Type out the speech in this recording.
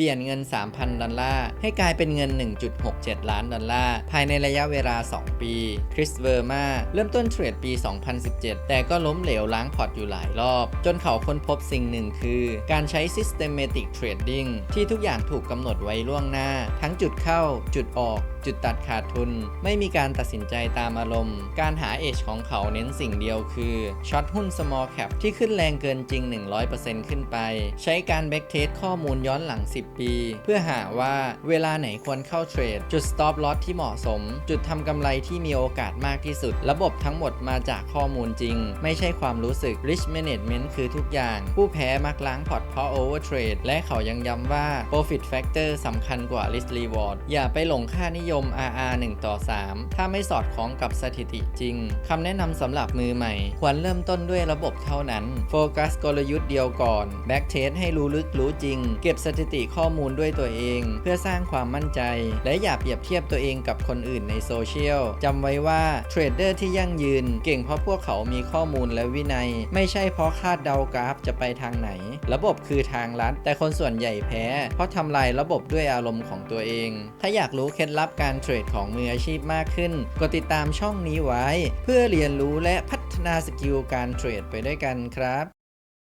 เปลี่ยนเงิน 3,000 ดอลลาร์ให้กลายเป็นเงิน 1.67 ล้านดอลลาร์ภายในระยะเวลา 2 ปี คริสเวอร์มาเริ่มต้นเทรดปี 2017 แต่ก็ล้มเหลวล้างพอร์ตอยู่หลายรอบ จนเขาค้นพบสิ่งหนึ่งคือ การใช้ systematic trading ที่ทุกอย่างถูกกำหนดไว้ล่วงหน้า ทั้งจุดเข้าจุดออก จุดตัดขาดทุน ไม่มีการตัดสินใจตามอารมณ์ การหาเอชของเขาเน้นสิ่งเดียวคือช็อตหุ้น small cap ที่ขึ้นแรงเกินจริง 100%ขึ้นไป ใช้การแบ็กเทสข้อมูลย้อนหลัง 10 ปี เพื่อหาว่าเวลาไหนควรเข้าเทรด จุด stop loss ที่เหมาะสม จุดทำกำไรที่มีโอกาสมากที่สุด ระบบทั้งหมดมาจากข้อมูลจริง ไม่ใช่ความรู้สึก risk management คือทุกอย่าง ผู้แพ้มักล้างพอร์ตเพราะ over trade และเขายังย้ำว่า profit factor สำคัญกว่า risk reward อย่าไปหลงค่านิยม RR 1ต่อ3 ถ้าไม่สอดคล้องกับสถิติจริงคำแนะนำสำหรับมือใหม่ ควรเริ่มต้นด้วยระบบเท่านั้น โฟกัสกลยุทธ์เดียวก่อน แบ็กเทสให้รู้ลึกรู้จริง เก็บสถิติข้อมูลด้วยตัวเอง เพื่อสร้างความมั่นใจ และอย่าเปรียบเทียบตัวเองกับคนอื่นในโซเชียลจำไว้ว่าเทรดเดอร์ที่ยั่งยืน เก่งเพราะพวกเขามีข้อมูลและวินัย ไม่ใช่เพราะคาดเดากราฟจะไปทางไหน ระบบคือทางลัด แต่คนส่วนใหญ่แพ้ เพราะทำลายระบบด้วยอารมณ์ของตัวเอง ถ้าอยากรู้เคล็ดลับการเทรดของมืออาชีพมากขึ้น กดติดตามช่องนี้ไว้ เพื่อเรียนรู้และพัฒนาสกิลการเทรดไปด้วยกันครับ